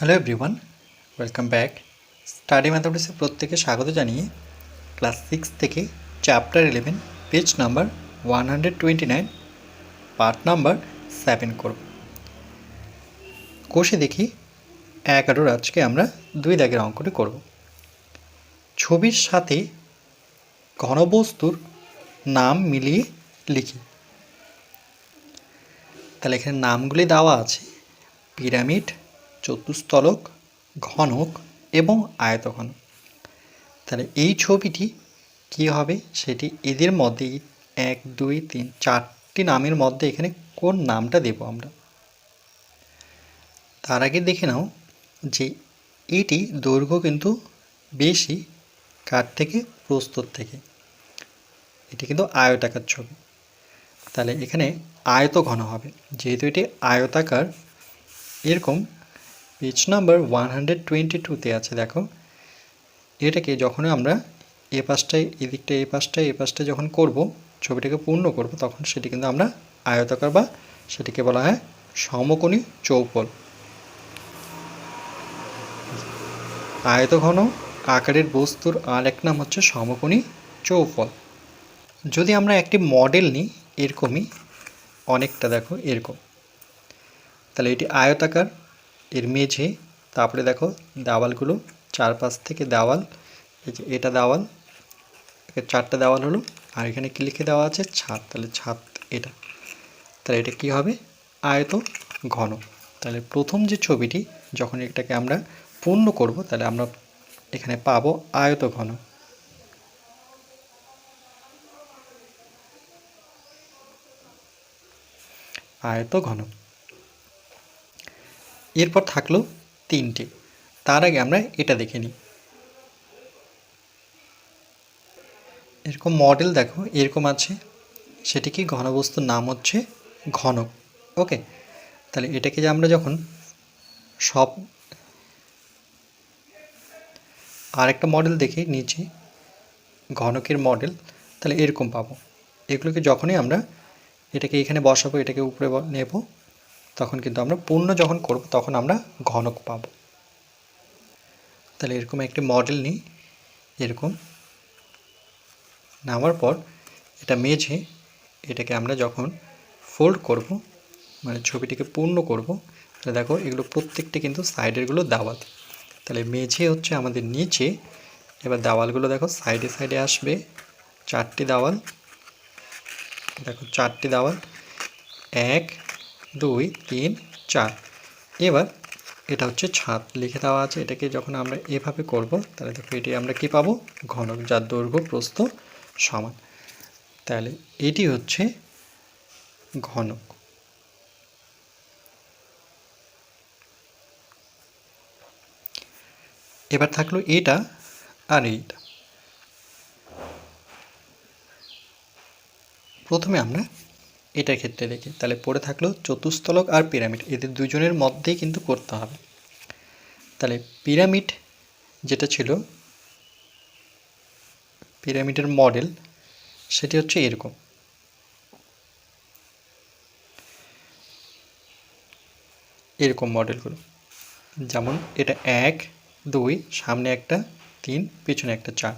Hello everyone welcome back study ম্যাথামেটিক্সে প্রত্যেকে স্বাগত জানিয়ে ক্লাস সিক্স থেকে chapter eleven page number one hundred twenty nine part number seven করব। কোষে দেখি এগারোর আজকে আমরা দুই দাগের অঙ্কটি করব। ছবির সাথে ঘনবস্তুর নাম মিলিয়ে লিখি। তাহলে এখানে নামগুলি দেওয়া আছে, পিরামিড চতুস্তলক, ঘনক এবং আয়তঘন। তাহলে এই ছবিটি কি হবে? সেটি এদের মধ্যে এক, দুই, তিন, চারটি নামের মধ্যে এখানে কোন নামটা দেব আমরা? তার আগে দেখে নাও যে এটি দৈর্ঘ্য কিন্তু বেশি কার থেকে প্রস্তুত থেকে। এটি কিন্তু আয়তাকার ছবি। তাহলে এখানে আয়ত ঘন হবে। যেহেতু এটি আয়তাকার, এরকম page number one hundred twenty টুতে আছে, দেখো। এটাকে যখন আমরা এ পাশটায় এদিকটা, এ পাশটায় এ পাশটায় যখন করব, ছবিটাকে পূর্ণ করব, তখন সেটি কিন্তু আমরা আয়তাকার বা সেটিকে বলা হয় সমকোণী চৌপল আয়তঘন আকারের বস্তুর আর এক নাম হচ্ছে সমকোণী চৌপল যদি আমরা একটি মডেল নিই, এরকমই অনেকটা দেখো, এরকম। তাহলে এটি আয়তাকার এর মেঝে, তারপরে দেখো দেওয়ালগুলো, চারপাশ থেকে দেওয়াল এটা দেওয়াল চারটা দেওয়াল হলো, আর এখানে কি লিখে দেওয়া আছে? ছাদ, তাহলে ছাদ এটা। তাহলে এটা কি হবে? আয়ত ঘন। তাহলে প্রথম যে ছবিটি, যখন এটাকে আমরা পূর্ণ করব, তাহলে আমরা এখানে পাবো আয়ত ঘন। আয়ত ঘন। এরপর থাকল তিনটে। তার আগে আমরা এটা দেখে নিই। এরকম মডেল দেখো, এরকম আছে। সেটি কি ঘনবস্তুর নাম হচ্ছে ঘনক। ওকে? তাহলে এটাকে যে আমরা যখন সব আরেকটা মডেল দেখি নিচে, ঘনকের মডেল তাহলে এরকম পাবো। এগুলোকে যখনই আমরা এটাকে এখানে বসাবো, এটাকে উপরে নেব তখন কিন্তু আমরা পূর্ণ যখন করব, তখন আমরা ঘনক পাব। তাহলে এরকম একটি মডেল নিই, এরকম নামার পর এটা মেঝে এটাকে আমরা যখন ফোল্ড করব মানে ছবিটিকে পূর্ণ করব, তাহলে দেখো এগুলো প্রত্যেকটি কিন্তু সাইডেরগুলো দেওয়াল। তাহলে মেঝে হচ্ছে আমাদের নিচে, এবার দেওয়ালগুলো দেখো সাইডে সাইডে আসবে, চারটি দাওয়াল, দেখো চারটি দাওয়াল, এক দুই, তিন, চার। এবার এটা হচ্ছে ছাদ লিখে দেওয়া আছে। এটাকে যখন আমরা এভাবে করব, তাহলে দেখো এটি আমরা কি পাবো? ঘনক যার দৈর্ঘ্য প্রস্থ সমান। তাহলে এটি হচ্ছে ঘনক। এবার থাকল এটা আর এইটা। প্রথমে আমরা এটার ক্ষেত্রে দেখি। তাহলে পড়ে থাকল চতুস্তলক আর পিরামিড। এদের দুজনের মধ্যেই কিন্তু করতে হবে। তাহলে পিরামিড যেটা ছিল, পিরামিডের মডেল, সেটি হচ্ছে এরকম। এরকম মডেলগুলো। যেমন এটা এক, দুই, সামনে একটা, তিন, পিছনে একটা, চার।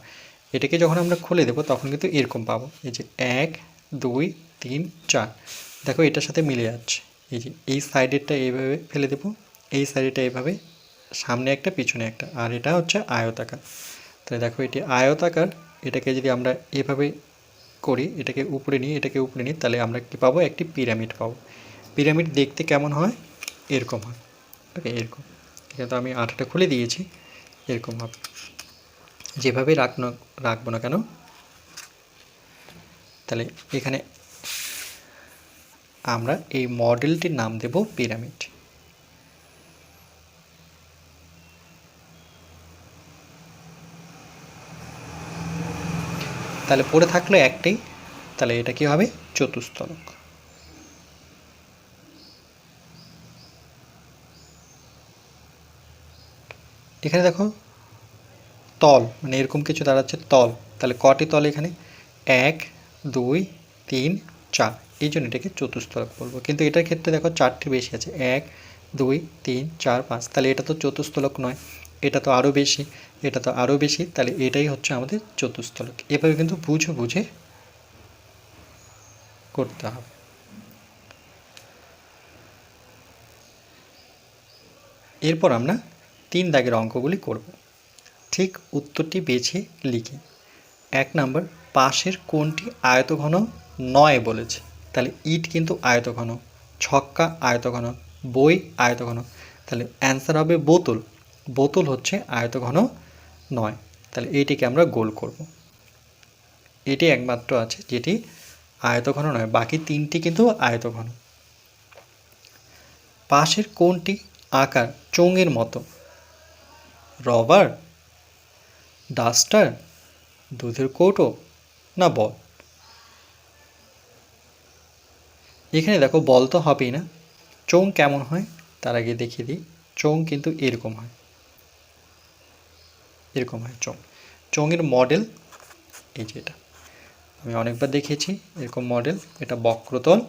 এটাকে যখন আমরা খুলে দেবো, তখন কিন্তু এরকম পাবো। এই যে এক, দুই তিন, চার। দেখো, এটার সাথে মিলে যাচ্ছে। এই যে, এই সাইডেরটা এইভাবে ফেলে দেবো। এই সাইডেরটা এইভাবে, সামনে একটা, পিছনে একটা। আর এটা হচ্ছে আয়তাকার। তাহলে দেখো, এটি আয়তাকার। এটাকে যদি আমরা এভাবে করি, এটাকে উপরে নিই, এটাকে উপরে নিই, তাহলে আমরা কি পাবো? একটি পিরামিড পাবো। পিরামিড দেখতে কেমন হয়? এরকম হয়। ওকে, এরকম। এখানে তো আমি আঠাটা খুলে দিয়েছি। এরকম হবে। যেভাবে রাখনো, রাখব না কেন? তাহলে এখানে আমরা এই মডেলটির নাম দেব পিরামিড। তাহলে পড়ে থাকল একটাই তাহলে এটা কি হবে? চতুস্তলক এখানে দেখো, তল মানে এরকম কিছু দাঁড়াচ্ছে তল। তাহলে কটি তল এখানে? এক, দুই, তিন, চার। এই জন্য এটাকে চতুস্তলক বলব। কিন্তু এটার ক্ষেত্রে দেখো চারটি বেশি আছে। এক, দুই, তিন, চার, পাঁচ। তাহলে এটা তো চতুস্থলক নয়। এটা তো আরও বেশি। এটা তো আরও বেশি। তাহলে এটাই হচ্ছে আমাদের চতুস্থলক এভাবে কিন্তু বুঝে বুঝে করতে হবে। এরপর আমরা তিন দাগের অঙ্কগুলি করব। ঠিক উত্তরটি বেছে লিখি। এক নম্বর, পাশের কোনটি আয়তঘন নয় বলেছে? তাহলে ইট কিন্তু আয়তঘন ছক্কা আয়তঘন বই আয়তঘন তাহলে অ্যান্সার হবে বোতল। বোতল হচ্ছে আয়তঘন নয়। তাহলে এইটিকে আমরা গোল করব। এটি একমাত্র আছে যেটি আয়তঘন নয়, বাকি তিনটি কিন্তু আয়তঘন। পাশের কোনটি আকার, চোঙের মতো। রবার, ডাস্টার, দুধের কৌটো না বল? এখানে দেখো বল তো হবেই না। চোং কেমন হয় তার আগে দেখিয়ে দিই। চোং কিন্তু এরকম হয়। এরকম হয় চোং চোঙের মডেল এই যে এটা। আমি অনেকবার দেখেছি এরকম মডেল এটা বক্রতল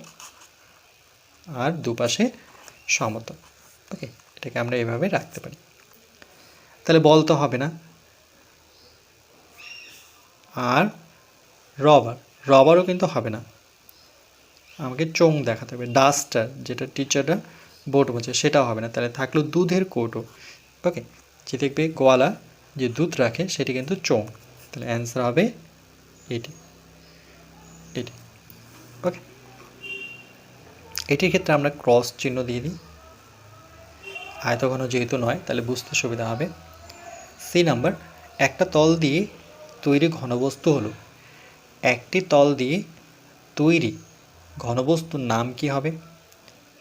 আর দুপাশে সমতল। ওকে এটাকে আমরা এভাবে রাখতে পারি। তাহলে বল তো হবে না। আর রবার রবারও কিন্তু হবে না। আমাকে চোং দেখাতে হবে, ডাস্টার, যেটা টিচাররা বোর্ড বলছে, সেটাও হবে না। তাহলে থাকল দুধের কৌটো। ওকে, যে দেখবে গোয়ালা যে দুধ রাখে, সেটি কিন্তু চোং তাহলে অ্যান্সার হবে এটি এটি। ওকে, এটির ক্ষেত্রে আমরা ক্রস চিহ্ন দিয়ে দিই। আয়তঘন যেহেতু নয়, তাহলে বুঝতে সুবিধা হবে। সি নাম্বার একটা তল দিয়ে তৈরি ঘনবস্তু হলো। একটি তল দিয়ে তৈরি ঘনবস্তুর নাম কি হবে?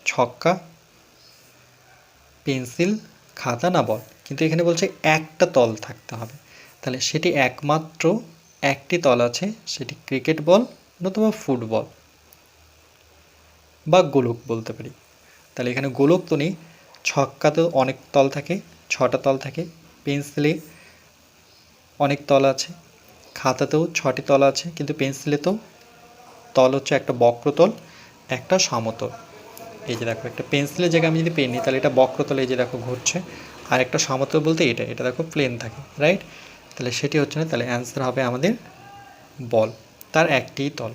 ছক্কা, পেন্সিল, খাতা না বল? কিন্তু এখানে বলছে একটা তল থাকতে হবে। তাহলে সেটি একমাত্র একটি তল আছে, সেটি ক্রিকেট বল নতুবা ফুটবল বা গোলক বলতে পারি। তাহলে এখানে গোলক তো নেই, ছক্কাতেও অনেক তল থাকে, ছটা তল থাকে, পেন্সিলে অনেক তল আছে, খাতাতেও ছটি তল আছে, কিন্তু পেন্সিলে তো তল হচ্ছে একটা বক্রতল, একটা সমতল। এই যে দেখো, একটা পেন্সিলের জায়গায় আমি যদি পেন নিই, তাহলে এটা বক্রতল এই যে দেখো ঘুরছে। আর একটা সমতল বলতে এটা এটা দেখো প্লেন থাকে রাইট তাহলে সেটি হচ্ছে না, তাহলে অ্যান্সার হবে আমাদের বল, তার একটি তল।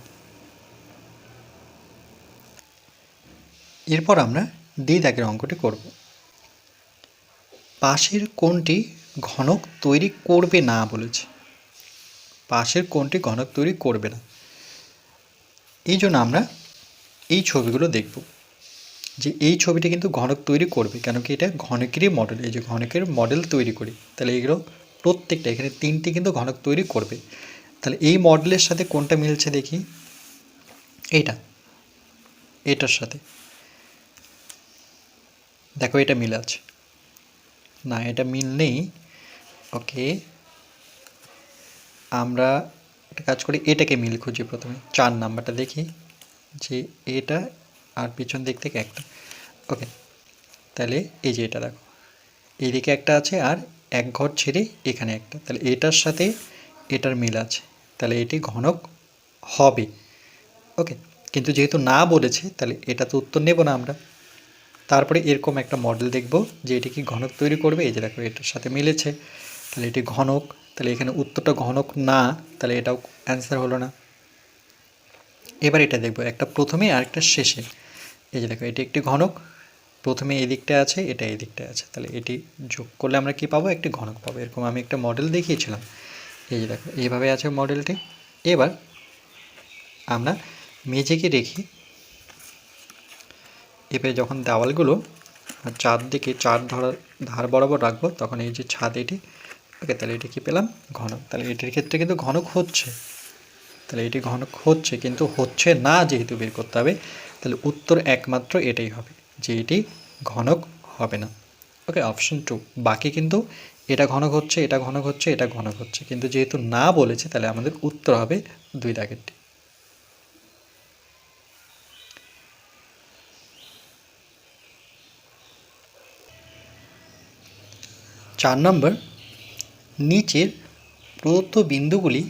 এরপর আমরা ডি দাগের অঙ্কটি করব। পাশের কোনটি ঘনক তৈরি করবে না বলেছে। পাশের কোনটি ঘনক তৈরি করবে না। এই জন্য আমরা এই ছবিগুলো দেখব যে এই ছবিটি কিন্তু ঘনক তৈরি করবে, কেন কি এটা ঘনকেরই মডেল এই যে ঘনকের মডেল তৈরি করি। তাহলে এগুলো প্রত্যেকটা, এখানে তিনটি কিন্তু ঘনক তৈরি করবে। তাহলে এই মডেলের সাথে কোনটা মিলছে দেখি? এইটা, এটার সাথে। দেখো এটা মিল আছে। না, এটা মিল নেই। ওকে আমরা একটা কাজ করি, এটাকে মিল খুঁজি প্রথমে। চার নাম্বারটা দেখি যে এটা আর পিছন দিক থেকে একটা। ওকে, তাহলে এই যে এটা দেখো। এইদিকে একটা আছে আর এক ঘর ছেড়ে এখানে একটা। তাহলে এটার সাথে এটার মিল আছে। তাহলে এটি ঘনক হবে। ওকে, কিন্তু যেহেতু না বলেছে, তাহলে এটা তো উত্তর নেব না আমরা। তারপরে এরকম একটা মডেল দেখব যে এটি কি ঘনক তৈরি করবে? এই যে দেখো, এটার সাথে মিলেছে। তাহলে এটি ঘনক তাহলে এখানে উত্তরটা ঘনক না, তাহলে এটাও অ্যান্সার হলো না। এবার এটা দেখব, একটা প্রথমে আর একটা শেষে। এই যে দেখো, এটি একটি ঘনক, প্রথমে এই দিকটা আছে, এটা এই দিকটায় আছে। তাহলে এটি যোগ করলে আমরা কি পাবো? একটি ঘনক পাবো। এরকম আমি একটা মডেল দেখিয়েছিলাম। এই যে দেখো, এইভাবে আছে মডেলটি এবার আমরা মেঝেকে রেখি এবারে যখন দেওয়ালগুলো চারদিকে চার ধরার, ধার বরাবর রাখব, তখন এই যে ছাদ এটি ওকে তাহলে এটি কী পেলাম? ঘনক। তাহলে এটির ক্ষেত্রে কিন্তু ঘনক হচ্ছে। তাহলে এটি ঘনক হচ্ছে, কিন্তু হচ্ছে না যেহেতু বের করতে হবে, তাহলে উত্তর একমাত্র এটাই হবে যে এটি ঘনক হবে না। Okay, option two. বাকি কিন্তু এটা ঘনক হচ্ছে, এটা ঘনক হচ্ছে, এটা ঘনক হচ্ছে। কিন্তু যেহেতু না বলেছে, তাহলে আমাদের উত্তর হবে দুই দাগেরটি চার নম্বর নিচের প্রদত্ত বিন্দুগুলি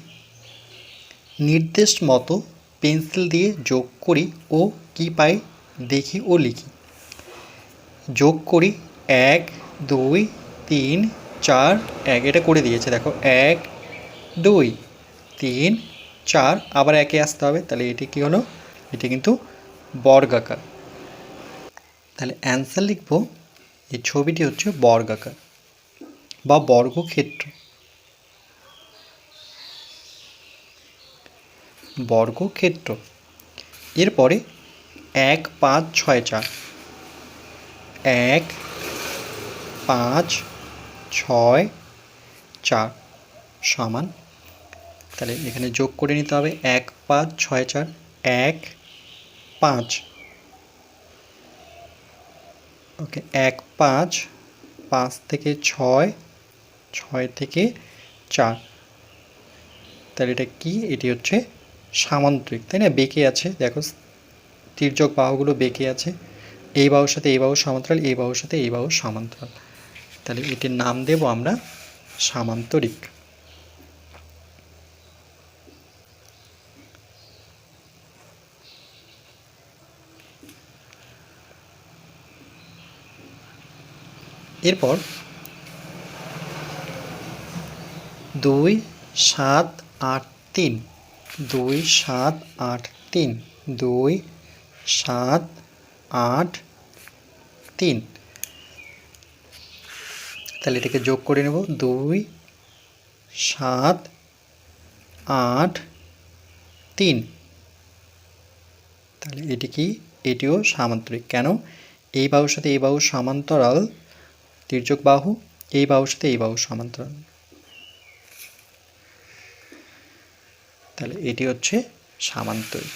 নির্দেশ মতো পেন্সিল দিয়ে যোগ করি ও কি পাই দেখি ও লিখি। যোগ করি এক, দুই, তিন, চার, এক, এটা করে দিয়েছে, দেখো, এক, দুই, তিন, চার, আবার একে আসতে হবে, তাহলে এটি কী হলো? এটি কিন্তু বর্গাকার। তাহলে অ্যান্সার লিখব, এই ছবিটি হচ্ছে বর্গাকার। বা বর্গক্ষেত্র। বর্গক্ষেত্র। এরপরে এক পাঁচ ছয় চার। এক পাঁচ ছয় চার সমান। তাহলে এখানে যোগ করে নিতে হবে এক পাঁচ ছয় চার, এক পাঁচ। ওকে, এক পাঁচ পাঁচ থেকে ছয় ছয় থেকে চার। তাহলে এটা কি? এটি হচ্ছে সামান্তরিক, তাই না? বেঁকে আছে, দেখো, তির্যক বাহুগুলো বেঁকে আছে। এই বাহুর সাথে এই বাহু সমান্তরাল, এই বাহুর সাথে এই বাহু সমান্তরাল। তাহলে এটির নাম দেব আমরা সামান্তরিক। এরপর দুই সাত আট তিন। দুই সাত আট তিন। দুই সাত আট তিন। তাহলে এটাকে যোগ করে নেব। দুই সাত আট তিন। তাহলে এটি কি? এটিও সামান্তরিক। কেন? এই বাহুর সাথে এই বাহু সমান্তরাল তির্যক বাহু, এই বাহুর সাথে এই বাহু সমান্তরাল। তাহলে এটি হচ্ছে সামান্তরিক।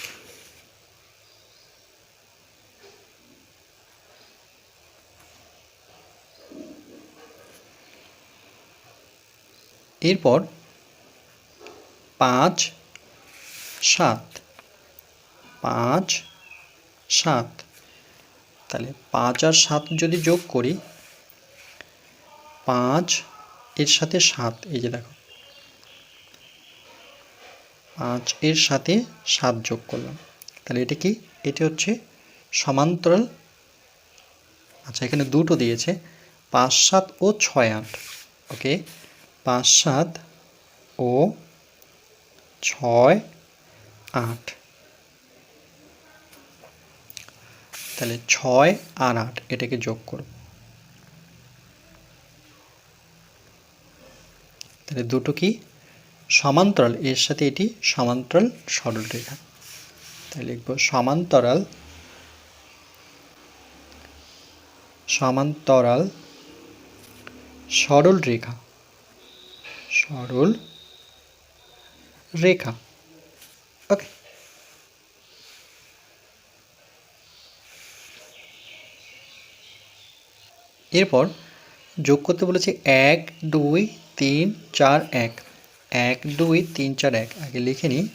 এরপর পাঁচ, সাত পাঁচ, সাত। তাহলে পাঁচ আর সাত যদি যোগ করি, পাঁচ এর সাথে সাত, এই যে দেখো পাঁচ এর সাথে সাত যোগ করলাম। তাহলে এটা কি? এটি হচ্ছে সমান্তরাল। আচ্ছা এখানে দুটো দিয়েছে। পাঁচ সাত ও ছয় আট। ওকে? পাঁচ সাত ও ছয় আট। তাহলে ছয় আর আট, এটাকে যোগ করব। তাহলে দুটো কি? সমান্তরাল, এর সাথে এটি সমান্তরাল সরল রেখা। তাহলে লিখব সমান্তরাল সমান্তরাল সরল রেখা। সরল রেখা। ওকে। এরপর যোগ করতে বলেছে এক, দুই, তিন, চার, এক। এক, দুই, তিন, চার, এক। আগে লিখে নিই।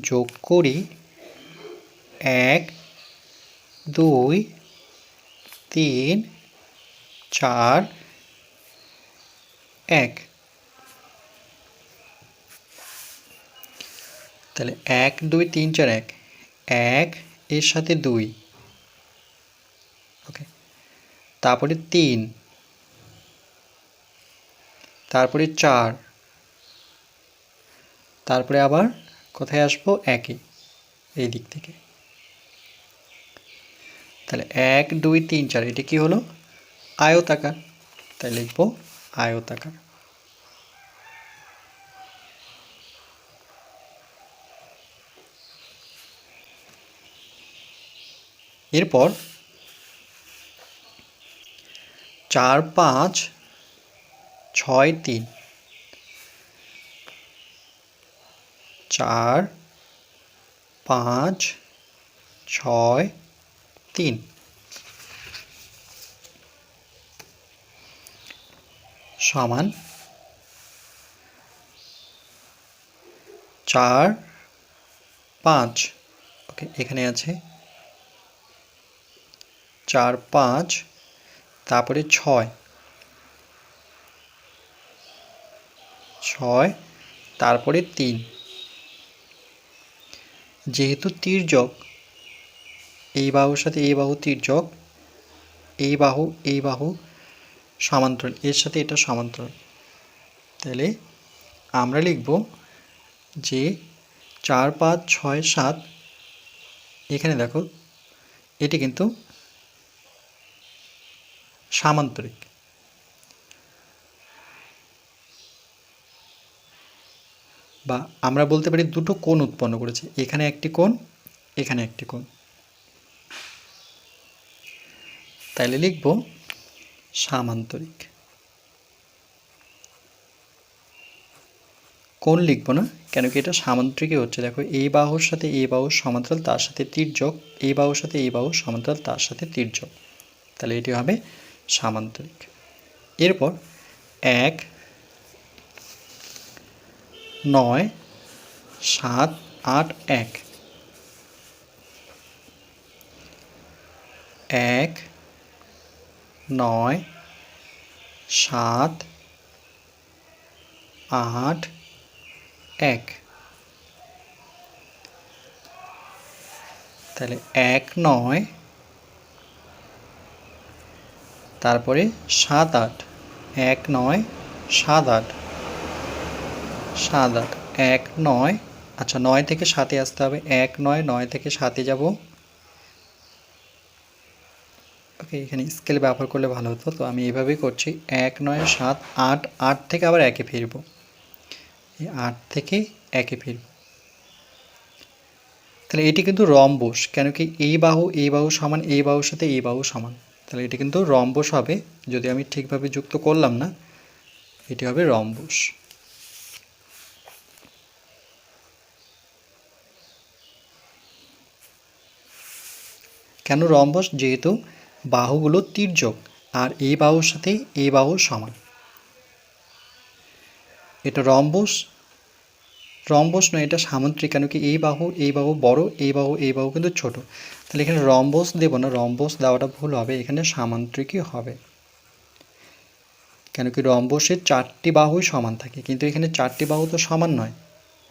যোগ করি। এক, দুই, তিন, চার, এক। তাহলে এক, দুই, তিন, চার, এক। এক, এর সাথে দুই। ওকে তারপরে তিন। তারপরে চার। তারপরে আবার কোথায় আসব? একে। এই দিক থেকে। তাহলে এক, দুই, তিন, চার। এটি কি হলো? আয়তাকার। তাই লিখব আয়তাকার। এরপর চার পাঁচ ছয় তিন। চার পাঁচ ছয় তিন। সমান চার পাঁচ। ওকে, এখানে আছে। চার পাঁচ তারপরে ছয়। ছয়, তারপরে তিন। যেহেতু তির্যক এই বাহুর সাথে এই বাহু তির্যক এই বাহু এই বাহু সমান্তরাল, এর সাথে এটা সমান্তরাল। তাহলে আমরা লিখব যে চার পাঁচ ছয় সাত, এখানে দেখো, এটি কিন্তু সামান্তরিক। বা আমরা বলতে পারি দুটো কোণ উৎপন্ন করেছে, এখানে একটি কোণ, এখানে একটি কোণ। তাইলে লিখব সামান্তরিক। কোণ লিখব না, কেন কি এটা সামান্তরিকই হচ্ছে। দেখো এই বাহুর সাথে এই বাহুর সমান্তরাল, তার সাথে তীর্যক এই বাহুর সাথে এই বাহুর সমান্তরাল, তার সাথে তীর্যক তাহলে এটি হবে সামান্তরিক। এরপর এক, নয়, সাত, আট, এক। এক, নয়, সাত, আট, এক। তাহলে এক, নয় তারপরে সাত আট, এক নয়, সাত আট। সাত আট, এক নয় আচ্ছা নয় থেকে সাতে আসতে হবে। এক নয় নয় থেকে সাতে যাব। ওকে এখানে স্কেল ব্যবহার করলে ভালো হতো। তো আমি এভাবেই করছি। এক নয়, সাত, আট আট থেকে আবার একে ফিরব। এই আট থেকে একে ফিরব। তাহলে এটি কিন্তু রম্বস, কেন কি এই বাহু এই বাহু সমান এই বাহুর সাথে এই বাহু সমান। তাহলে এটি কিন্তু রম্বস হবে। যদি আমি ঠিকভাবে যুক্ত করলাম না, এটি হবে রম্বস। কেন রম্বস? যেহেতু বাহুগুলো তির্যক, আর এই বাহুর সাথে এই বাহু সমান। এটা রম্বস। রম্বস নয়, এটা সামুদ্রিক কেন কি এই বাহু এই বাহু বড় এই বাহু এই বাহু কিন্তু ছোট। তাহলে এখানে রম্বস দেব না, রম্বস দেওয়াটা ভুল হবে, এখানে সামান্তরিকই হবে। কেন কি রম্বসের চারটি বাহুই সমান থাকে, কিন্তু এখানে চারটি বাহু তো সমান নয়,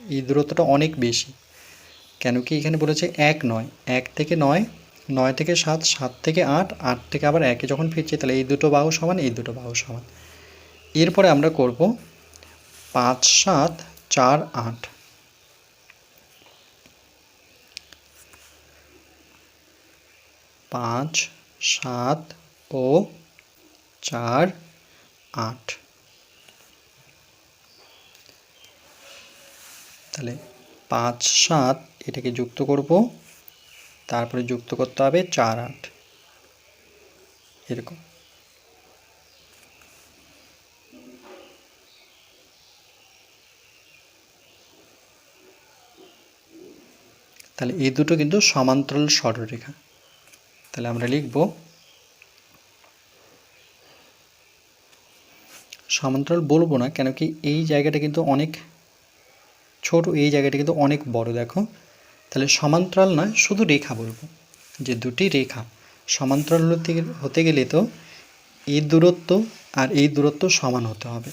এই দূরত্বটা অনেক বেশি। কেন কি এখানে বলেছে এক নয়, এক থেকে নয় নয় থেকে সাত সাত থেকে আট আট থেকে আবার একে যখন ফিরছে তাহলে এই দুটো বাহু সমান, এই দুটো বাহু সমান। এরপরে আমরা করব পাঁচ, সাত, চার, আট। পাঁচ, সাত ও চার, আট। তাহলে পাঁচ, সাত এটাকে যুক্ত করব। তারপরে যুক্ত করতে হবে চার, আট। এরকম। তাহলে এই দুটো কিন্তু সমান্তরাল সরলরেখা। তাহলে আমরা লিখব সমান্তরাল বলব না, কেন কি এই জায়গাটা কিন্তু অনেক ছোট, এই জায়গাটা কিন্তু অনেক বড়, দেখো। তাহলে সমান্তরাল নয়, শুধু রেখা বলব, যে দুটি রেখা। সমান্তরাল হতে হতে গেলে তো এই দূরত্ব আর এই দূরত্ব সমান হতে হবে।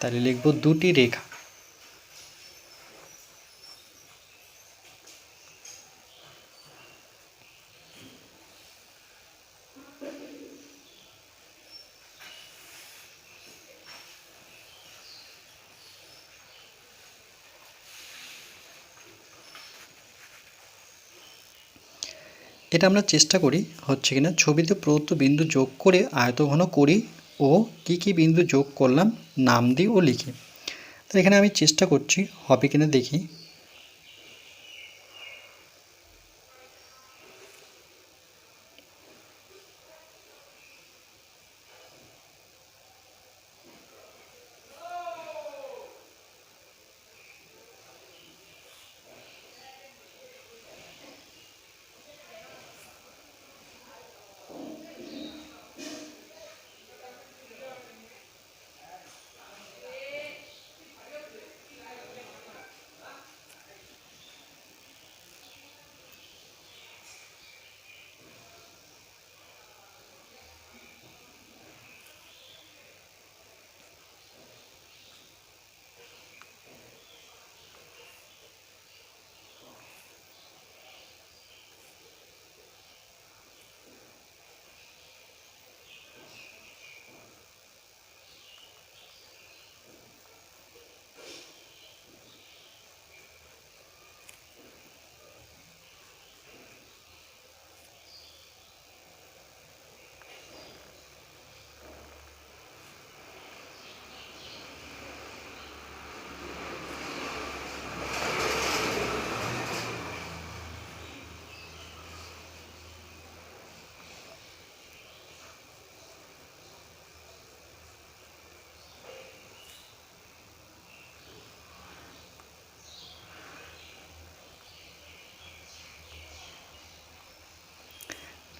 তাহলে লিখব দুটি রেখা। এটা আমরা চেষ্টা করি হচ্ছে কিনা ছবিতে প্রদত্ত বিন্দু যোগ করে আয়তঘন করি ও কি কি বিন্দু যোগ করলাম নাম দিই ও লিখি। তো এখানে আমি চেষ্টা করছি হবে কিনা দেখি।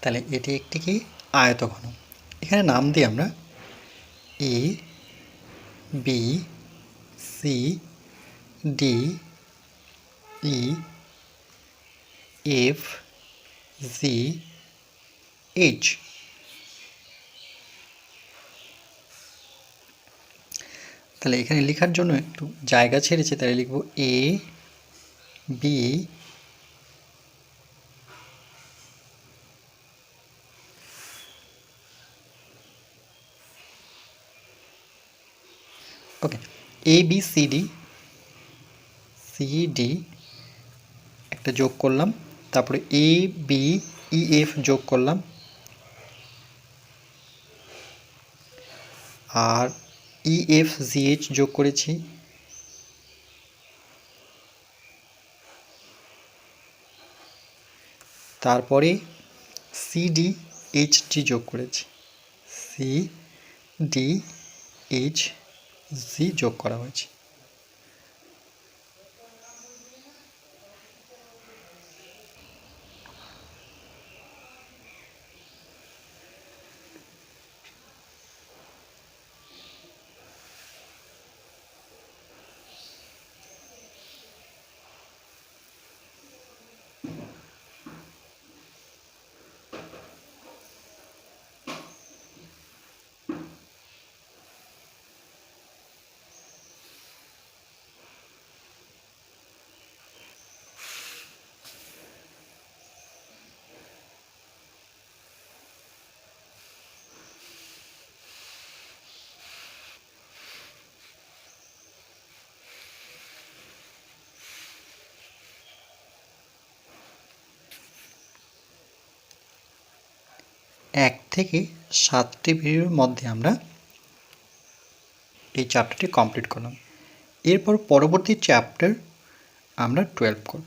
তাহলে এটি একটি কি? আয়তঘন। এখানে নাম দিই আমরা A B C D E F G H তাহলে এখানে লেখার জন্য একটু জায়গা ছেড়েছে, তাহলে লিখব A B okay A B C D C D একটা যোগ করলাম, তারপরে এ বি ই এফ যোগ করলাম। আর ই এফ জি এইচ যোগ করেছি। তারপরে সি ডি এইচ জি যোগ করেছি। সি ডি এইচ জি যোগ করা হয়েছে। এক থেকে সাতটি ভিডিওর মধ্যে আমরা এই চ্যাপ্টারটি কমপ্লিট করলাম। এরপর পরবর্তী চ্যাপ্টার আমরা টুয়েলভ করব।